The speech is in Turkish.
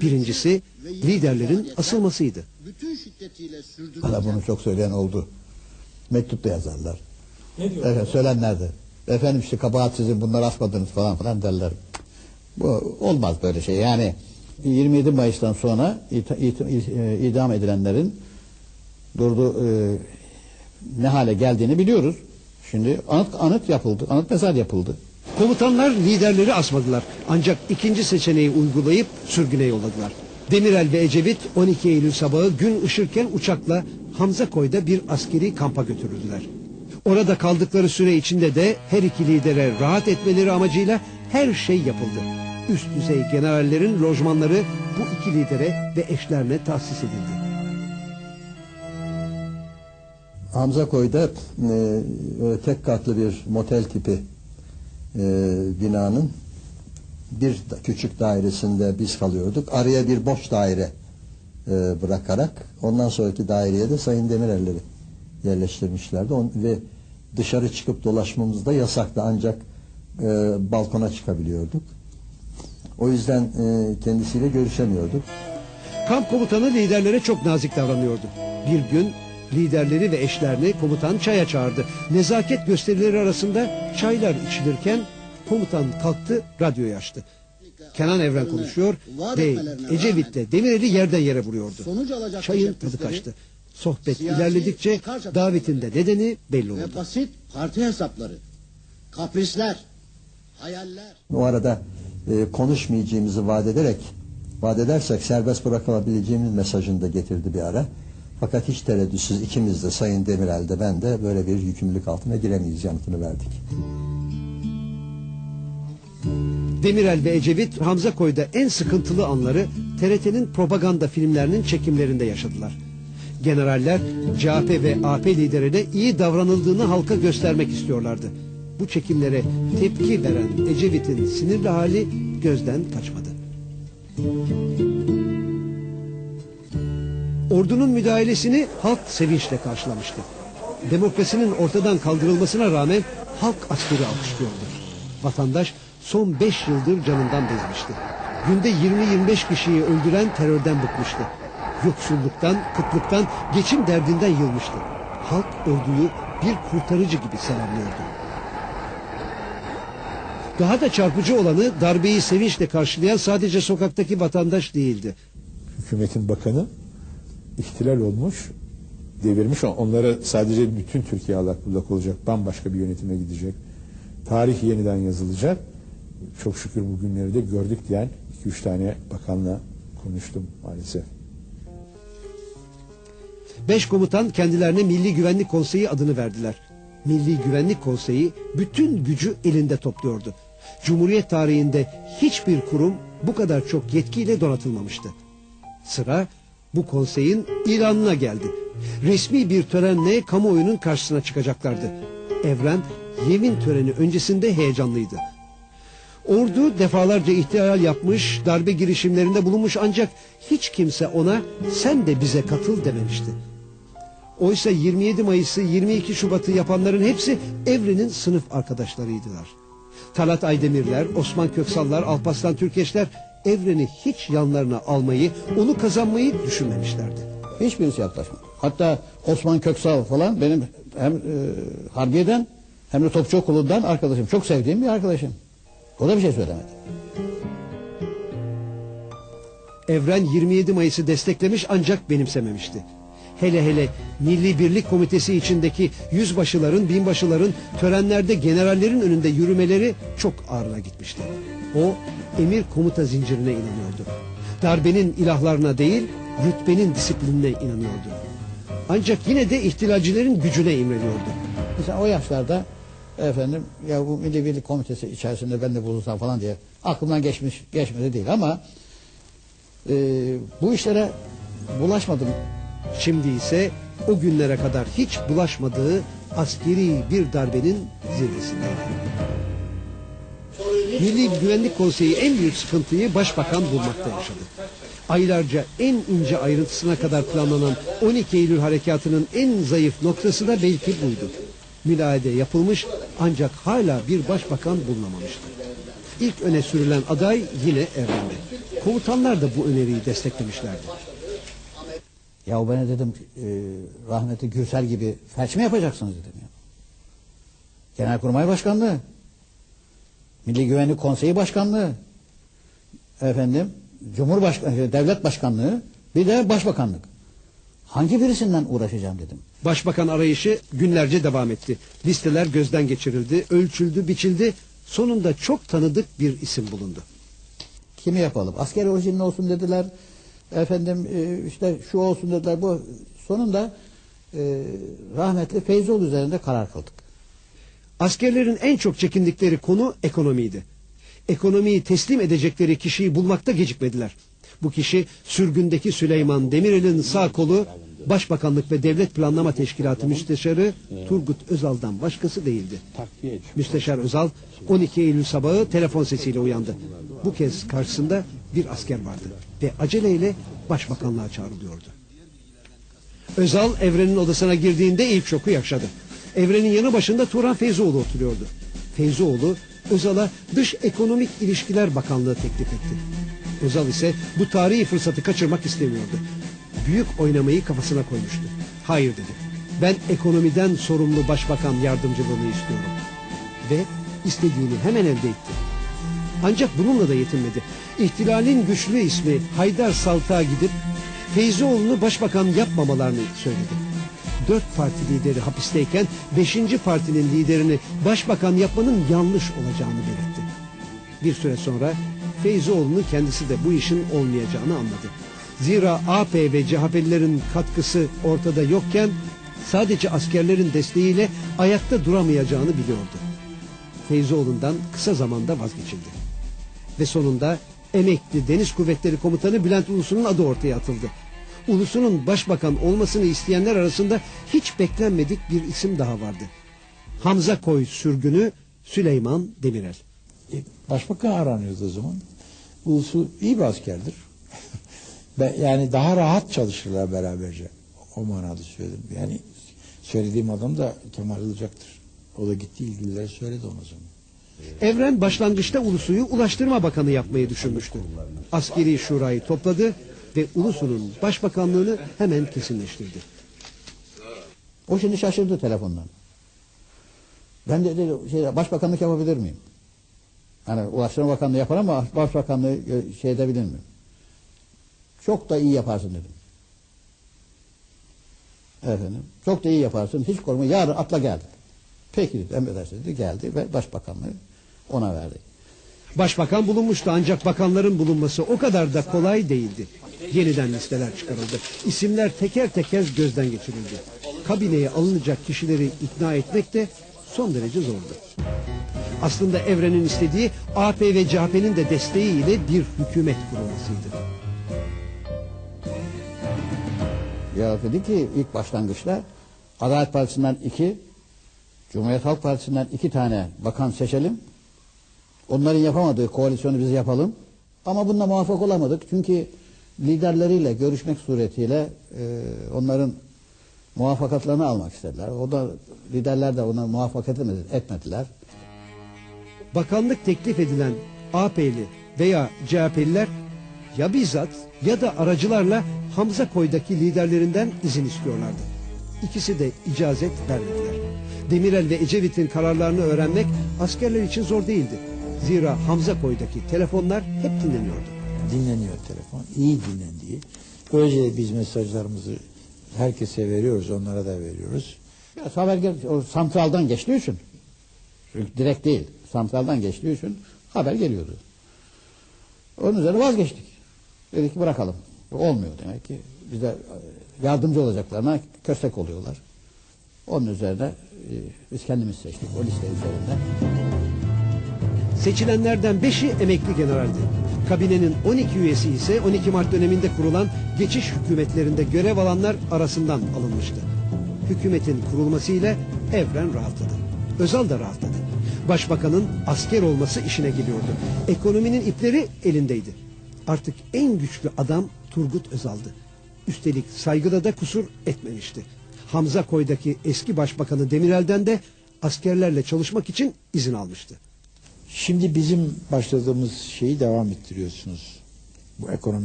Birincisi liderlerin asılmasıydı. bütün şiddetiyle sürdürülen Bana bunu çok söyleyen oldu. Mektupta yazarlar. Ne diyor? Evet, söylenlerdi. Efendim işte kabahat sizin bunları asmadınız falan filan derler. Bu olmaz böyle şey. Yani 27 Mayıs'tan sonra e, idam edilenlerin durdu e, ne hale geldiğini biliyoruz. Şimdi anıt anıt yapıldı. Anıt mezar yapıldı. Komutanlar liderleri asmadılar. Ancak ikinci seçeneği uygulayıp sürgüne yolladılar. Demirel ve Ecevit 12 Eylül sabahı gün ışırken uçakla Hamzakoy'da bir askeri kampa götürüldüler. Orada kaldıkları süre içinde de her iki lidere rahat etmeleri amacıyla her şey yapıldı. Üst düzey generallerin lojmanları bu iki lidere ve eşlerine tahsis edildi. Hamza Koy'da e, tek katlı bir motel tipi e, binanın bir küçük dairesinde biz kalıyorduk. Araya bir boş daire e, bırakarak ondan sonraki daireye de Sayın Demirel'leri yerleştirmişlerdi. On, ve dışarı çıkıp dolaşmamız da yasaktı ancak e, balkona çıkabiliyorduk. O yüzden e, kendisiyle görüşemiyorduk. Kamp komutanı liderlere çok nazik davranıyordu. Bir gün liderleri ve eşlerini komutan çaya çağırdı. Nezaket gösterileri arasında çaylar içilirken komutan kalktı radyoyu açtı. Kenan Evren konuşuyor ve Ecevit'le Demirel'i yerden yere vuruyordu. sonuç alacak Çayın tadı kaçtı. Sohbet ilerledikçe davetinde nedeni belli oldu. ve basit parti hesapları, kaprisler, hayaller. O arada e, konuşmayacağımızı vaat ederek vaat edersek serbest bırakılabileceğimiz mesajını da getirdi bir ara. Fakat hiç tereddütsüz ikimiz de Sayın Demirel de ben de böyle bir yükümlülük altına giremeyiz yanıtını verdik. Demirel ve Ecevit Hamza Koy'da en sıkıntılı anları TRT'nin propaganda filmlerinin çekimlerinde yaşadılar. Generaller CHP ve AP liderine iyi davranıldığını halka göstermek istiyorlardı. Bu çekimlere tepki veren Ecevit'in sinirli hali gözden kaçmadı. Ordunun müdahalesini halk sevinçle karşılamıştı. Demokrasinin ortadan kaldırılmasına rağmen halk askeri alkışlıyordu. Vatandaş son 5 yıldır canından bezmişti. Günde 20-25 kişiyi öldüren terörden bıkmıştı. Yoksulluktan, kıtlıktan, geçim derdinden yılmıştı. Halk orduyu bir kurtarıcı gibi selamlıyordu. Daha da çarpıcı olanı darbeyi sevinçle karşılayan sadece sokaktaki vatandaş değildi. Hükümetin bakanı ihtilal olmuş, devirmiş. Onlara sadece bütün Türkiye allak bullak olacak. Bambaşka bir yönetime gidecek. Tarih yeniden yazılacak. Çok şükür bugünleri de gördük diyen 2-3 tane bakanla konuştum maalesef. Beş komutan kendilerine Milli Güvenlik Konseyi adını verdiler. Milli Güvenlik Konseyi bütün gücü elinde topluyordu. Cumhuriyet tarihinde hiçbir kurum bu kadar çok yetkiyle donatılmamıştı. Sıra bu konseyin ilanına geldi. Resmi bir törenle kamuoyunun karşısına çıkacaklardı. Evren yemin töreni öncesinde heyecanlıydı. Ordu defalarca ihtilal yapmış, darbe girişimlerinde bulunmuş ancak hiç kimse ona sen de bize katıl dememişti. Oysa 27 Mayıs'ı 22 Şubat'ı yapanların hepsi Evren'in sınıf arkadaşlarıydılar. Talat Aydemirler, Osman Köksallar, Alparslan Türkeşler Evren'i hiç yanlarına almayı, onu kazanmayı düşünmemişlerdi. Hiçbirisi yaklaşmadı. Hatta Osman Köksal falan benim hem e, Harbiye'den hem de Topçu Okulu'ndan arkadaşım. Çok sevdiğim bir arkadaşım. O da bir şey söylemedi. Evren 27 Mayıs'ı desteklemiş ancak benimsememişti. Hele hele Milli Birlik Komitesi içindeki yüzbaşıların, binbaşıların törenlerde generallerin önünde yürümeleri çok ağrına gitmişti. O emir komuta zincirine inanıyordu. Darbenin ilahlarına değil, rütbenin disiplinine inanıyordu. Ancak yine de ihtilalcilerin gücüne imreniyordu. Mesela o yaşlarda efendim ya bu Milli Birlik Komitesi içerisinde ben de bulunsam falan diye aklımdan geçmiş geçmedi değil ama e, bu işlere bulaşmadım. Şimdi ise o günlere kadar hiç bulaşmadığı askeri bir darbenin zirvesindeydi. Milli Güvenlik Konseyi en büyük sıkıntıyı başbakan bulmakta yaşadı. Aylarca en ince ayrıntısına kadar planlanan 12 Eylül harekatının en zayıf noktası da belki buydu. Mülaade yapılmış ancak hala bir başbakan bulunamamıştı. İlk öne sürülen aday yine Evren'di. Komutanlar da bu öneriyi desteklemişlerdi. Ya ben dedim e, rahmetli Gürsel gibi felç mi yapacaksınız dedim ya. Genelkurmay Başkanlığı, Milli Güvenlik Konseyi Başkanlığı, efendim Cumhurbaşkanı, Devlet Başkanlığı, bir de Başbakanlık. Hangi birisinden uğraşacağım dedim. Başbakan arayışı günlerce devam etti. Listeler gözden geçirildi, ölçüldü, biçildi. Sonunda çok tanıdık bir isim bulundu. Kimi yapalım? Asker orijinli olsun dediler. Efendim e, işte şu olsun dediler. Bu sonunda e, rahmetli Feyzoğlu üzerinde karar kıldık. Askerlerin en çok çekindikleri konu ekonomiydi. Ekonomiyi teslim edecekleri kişiyi bulmakta gecikmediler. Bu kişi sürgündeki Süleyman Demirel'in sağ kolu Başbakanlık ve Devlet Planlama Teşkilatı Müsteşarı Turgut Özal'dan başkası değildi. Müsteşar Özal 12 Eylül sabahı telefon sesiyle uyandı. Bu kez karşısında bir asker vardı ve aceleyle başbakanlığa çağrılıyordu. Özal Evren'in odasına girdiğinde ilk şoku yaşadı. Evren'in yanı başında Turan Feyzoğlu oturuyordu. Feyzoğlu Özal'a Dış Ekonomik İlişkiler Bakanlığı teklif etti. Özal ise bu tarihi fırsatı kaçırmak istemiyordu. Büyük oynamayı kafasına koymuştu. Hayır dedi. Ben ekonomiden sorumlu başbakan yardımcılığını istiyorum. Ve istediğini hemen elde etti. Ancak bununla da yetinmedi. İhtilalin güçlü ismi Haydar Salt'a gidip Feyzioğlu'nu başbakan yapmamalarını söyledi. Dört parti lideri hapisteyken beşinci partinin liderini başbakan yapmanın yanlış olacağını belirtti. Bir süre sonra Feyzioğlu'nun kendisi de bu işin olmayacağını anladı. Zira AP ve CHP'lilerin katkısı ortada yokken sadece askerlerin desteğiyle ayakta duramayacağını biliyordu. Feyzioğlu'ndan kısa zamanda vazgeçildi. Ve sonunda emekli Deniz Kuvvetleri Komutanı Bülent Ulusu'nun adı ortaya atıldı. Ulusu'nun başbakan olmasını isteyenler arasında hiç beklenmedik bir isim daha vardı. Hamza Koy sürgünü Süleyman Demirel. E, Başbakan aranıyordu o zaman. Ulusu iyi bir askerdir. Yani daha rahat çalışırlar beraberce. O manada söyledim. Yani söylediğim adam da Kemal Ilıcak'tır. O da gitti ilgilileri söyledi ona zaman. Evren başlangıçta Ulusu'yu Ulaştırma Bakanı yapmayı düşünmüştü. Askeri şurayı topladı ve Ulusu'nun başbakanlığını hemen kesinleştirdi. O şimdi şaşırdı telefondan. Ben de dedi, şey, başbakanlık yapabilir miyim? Hani Ulaştırma Bakanlığı yapar ama başbakanlığı e, şey edebilir miyim? Çok da iyi yaparsın dedim. Efendim, çok da iyi yaparsın. Hiç korkma. Yarın atla geldi. Peki dedi, emredersiniz dedi. Geldi ve başbakanlığı ona verdi. Başbakan bulunmuştu ancak bakanların bulunması o kadar da kolay değildi. Yeniden listeler çıkarıldı. İsimler teker teker gözden geçirildi. Kabineye alınacak kişileri ikna etmek de son derece zordu. Aslında Evren'in istediği AP ve CHP'nin de desteğiyle bir hükümet kurulmasıydı. Ya dedi ki ilk başlangıçta Adalet Partisi'nden iki, Cumhuriyet Halk Partisi'nden iki tane bakan seçelim. Onların yapamadığı koalisyonu biz yapalım. Ama bununla muvaffak olamadık. Çünkü liderleriyle görüşmek suretiyle e, onların muvaffakatlarını almak istediler. O da liderler de ona muvaffak etmedi, etmediler. Bakanlık teklif edilen AP'li veya CHP'liler ya bizzat ya da aracılarla Hamza Koy'daki liderlerinden izin istiyorlardı. İkisi de icazet vermediler. Demirel ve Ecevit'in kararlarını öğrenmek askerler için zor değildi. Zira Hamza Koy'daki telefonlar hep dinleniyordu. Dinleniyor telefon. iyi dinlendiği. Böylece biz mesajlarımızı herkese veriyoruz. Onlara da veriyoruz. Ya haber gel, o santraldan geçtiği için çünkü direkt değil, santraldan geçtiği için haber geliyordu. Onun üzerine vazgeçtik. Dedik ki bırakalım. Olmuyor demek ki. Bize e, yardımcı olacaklarına köstek oluyorlar. Onun üzerine e, biz kendimiz seçtik o liste üzerinde. Seçilenlerden beşi emekli generaldi. Kabinenin 12 üyesi ise 12 Mart döneminde kurulan geçiş hükümetlerinde görev alanlar arasından alınmıştı. Hükümetin kurulmasıyla Evren rahatladı. Özal da rahatladı. Başbakanın asker olması işine geliyordu. Ekonominin ipleri elindeydi. Artık en güçlü adam Turgut Özal'dı. Üstelik saygıda da kusur etmemişti. Hamza Koy'daki eski başbakanı Demirel'den de askerlerle çalışmak için izin almıştı. Şimdi bizim başladığımız şeyi devam ettiriyorsunuz. Bu ekonomi